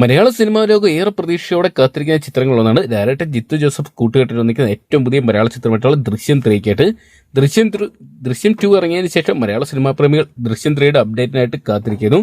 മലയാള cinema ലോകം ഏറെ പ്രതീക്ഷയോടെ കാത്തിരിക്കുന്ന ചിത്രങ്ങളൊന്നാണ് ഡയറക്ടർ ജിത്തു ജോസഫ് കൂട്ടുകെട്ടിൽ ഏറ്റവും പുതിയ മലയാള ചിത്രമായിട്ടുള്ള ദൃശ്യം ത്രീക്കായിട്ട്. ദൃശ്യം ദൃശ്യം ടു ഇറങ്ങിയതിന് ശേഷം മലയാള സിനിമാ പ്രേമികൾ ദൃശ്യം ത്രീയുടെ അപ്ഡേറ്റിനായിട്ട് കാത്തിരിക്കുന്നു.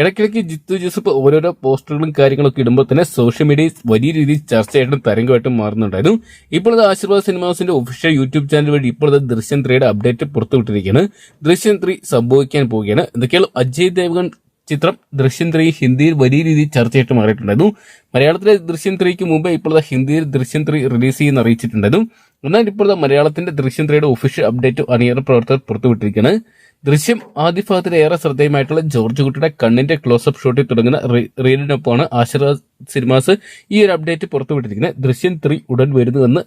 ഇടയ്ക്കിടയ്ക്ക് ജിത്തു ജോസഫ് ഓരോരോ പോസ്റ്ററുകളും കാര്യങ്ങളൊക്കെ ഇടുമ്പോൾ തന്നെ സോഷ്യൽ മീഡിയയിൽ വലിയ രീതിയിൽ ചർച്ചയായിട്ടും തരംഗമായിട്ടും മാറുന്നുണ്ടായിരുന്നു. ഇപ്പോൾ ഇത് ആശീർവാദ് സിനിമാസിന്റെ ഒഫീഷ്യൽ യൂട്യൂബ് ചാനൽ വഴി ഇപ്പോൾ ഇത് ദൃശ്യം ത്രീയുടെ അപ്ഡേറ്റ് പുറത്തുവിട്ടിരിക്കുകയാണ്. ദൃശ്യം ത്രീ സംഭവിക്കാൻ പോവുകയാണ്. എന്തൊക്കെയാണ് അജയ് ദേവ്ഗൺ ചിത്രം ദൃശ്യം ത്രീ ഹിന്ദിയിൽ വലിയ രീതിയിൽ ചർച്ചയായിട്ട് മാറിയിട്ടുണ്ടായിരുന്നു. മലയാളത്തിലെ ദൃശ്യം ത്രീക്ക് മുമ്പ് ഇപ്പോഴത്തെ ഹിന്ദിയിൽ ദൃശ്യം ത്രീ റിലീസ് ചെയ്യുന്ന അറിയിച്ചിട്ടുണ്ടായിരുന്നു. എന്നാൽ ഇപ്പോഴത്തെ മലയാളത്തിന്റെ ദൃശ്യം ത്രീയുടെ ഒഫീഷ്യൽ അപ്ഡേറ്റ് അണിയറ പ്രവർത്തകർ പുറത്തുവിട്ടിരിക്കുകയാണ്. ദൃശ്യം ആദ്യ ഭാഗത്തിൽ ഏറെ ശ്രദ്ധേയമായിട്ടുള്ള ജോർജ് കുട്ടിയുടെ കണ്ണിന്റെ ക്ലോസപ്പ് ഷോട്ടിൽ തുടങ്ങുന്ന റീലിനൊപ്പമാണ് ആശീർവാദ് സിനിമാസ് ഈ ഒരു അപ്ഡേറ്റ് പുറത്തുവിട്ടിരിക്കുന്നത്. ദൃശ്യം ത്രീ ഉടൻ വരുന്നുവെന്ന്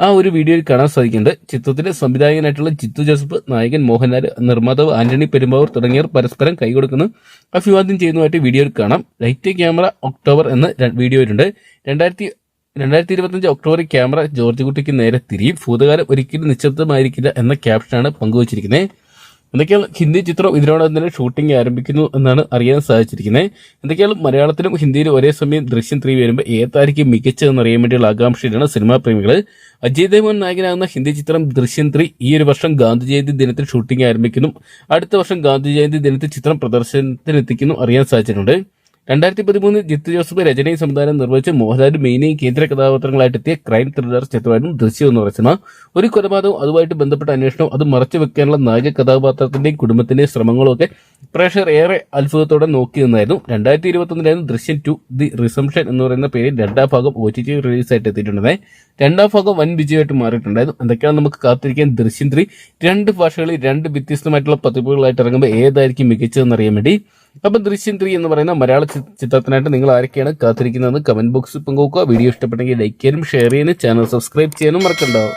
ആ ഒരു വീഡിയോയിൽ കാണാൻ സാധിക്കുന്നുണ്ട്. ചിത്രത്തിന്റെ സംവിധായകനായിട്ടുള്ള ചിത്തു ജോസഫ് നായകൻ മോഹൻലാൽ നിർമ്മാതാവ് ആന്റണി പെരുമ്പാവൂർ തുടങ്ങിയവർ പരസ്പരം കൈകൊടുക്കുന്നു. അഭിവാദ്യം ചെയ്യുന്നതായിട്ട് വീഡിയോയിൽ കാണാം. ലൈറ്റ് ക്യാമറ ഒക്ടോബർ എന്ന വീഡിയോയിലുണ്ട് രണ്ടായിരത്തി രണ്ടായിരത്തി ഇരുപത്തഞ്ച് ഒക്ടോബറിൽ ക്യാമറ ജോർജ് കുട്ടിക്ക് നേരെ തിരിയും. ഭൂതകാലം ഒരിക്കലും നിശബ്ദമായിരിക്കില്ല എന്ന ക്യാപ്ഷനാണ് പങ്കുവച്ചിരിക്കുന്നത്. എന്തൊക്കെയാണ് ഹിന്ദി ചിത്രം ഇതിനോടൊപ്പം തന്നെ ഷൂട്ടിംഗ് ആരംഭിക്കുന്നു എന്നാണ് അറിയാൻ സാധിച്ചിരിക്കുന്നത്. എന്തൊക്കെയാണ് മലയാളത്തിലും ഹിന്ദിയിലും ഒരേ സമയം ദൃശ്യം ത്രീ വരുമ്പോൾ ഏതായിരിക്കും മികച്ചതെന്ന് അറിയാൻ വേണ്ടിയുള്ള ആകാംക്ഷയിലാണ് സിനിമാ പ്രേമികൾ. അജയ് ദേവൻ നായകനാകുന്ന ഹിന്ദി ചിത്രം ദൃശ്യം ത്രീ ഈ ഒരു വർഷം ഗാന്ധി ജയന്തി ദിനത്തിൽ ഷൂട്ടിംഗ് ആരംഭിക്കുന്നു. അടുത്ത വർഷം ഗാന്ധി ജയന്തി ദിനത്തിൽ ചിത്രം പ്രദർശനത്തിനെത്തിക്കുന്നു അറിയാൻ സാധിച്ചിട്ടുണ്ട്. രണ്ടായിരത്തി പതിമൂന്നിൽ ജിത്തു ജോസഫ് രചനയും സംവിധാനം നിർവഹിച്ച് മോഹൻലാൽ മെയിനെയും കേന്ദ്ര കഥാപാത്രങ്ങളായിട്ട് എത്തിയ ക്രൈം ത്രില്ലർ ചിത്രമായിരുന്നു ദൃശ്യം എന്ന് പറയുന്ന ഒരു കൊലപാതകവും അതുമായിട്ട് ബന്ധപ്പെട്ട അന്വേഷണവും അത് മറച്ചു വെക്കാനുള്ള നായക കഥാപാത്രത്തിന്റെയും കുടുംബത്തിന്റെയും ശ്രമങ്ങളും ഒക്കെ പ്രേക്ഷകർ ഏറെ അത്ഭുതത്തോടെ നോക്കി നിന്നായിരുന്നു. രണ്ടായിരത്തി ഇരുപത്തൊന്നിലായിരുന്നു ദൃശ്യം ടു ദി റിസംഷൻ എന്ന് പറയുന്ന പേരിൽ രണ്ടാം ഭാഗം ഒ ടി ടി റിലീസായിട്ട് എത്തിയിട്ടുണ്ടായി രണ്ടാം ഭാഗം വൻ വിജയമായിട്ട് മാറിയിട്ടുണ്ടായിരുന്നു. എന്തൊക്കെയാണ് നമുക്ക് കാത്തിരിക്കാൻ ദൃശ്യം ത്രീ? രണ്ട് ഭാഷകളിൽ രണ്ട് വ്യത്യസ്തമായിട്ടുള്ള പതിപ്പുകളായിട്ട് ഇറങ്ങുമ്പോൾ ഏതായിരിക്കും മികച്ചതെന്ന് അറിയാൻ വേണ്ടി അപ്പൊ ദൃശ്യം ത്രീ എന്ന് പറയുന്ന മലയാള ചിത്രത്തിനായിട്ട് നിങ്ങൾ ആരൊക്കെയാണ് കാത്തിരിക്കുന്നത് കമന്റ് ബോക്സിൽ പങ്കുവെക്കുക. വീഡിയോ ഇഷ്ടപ്പെട്ടെങ്കിൽ ലൈക്ക് ചെയ്യാനും ഷെയർ ചെയ്യാനും ചാനൽ സബ്സ്ക്രൈബ് ചെയ്യാനും മറക്കണ്ടാവും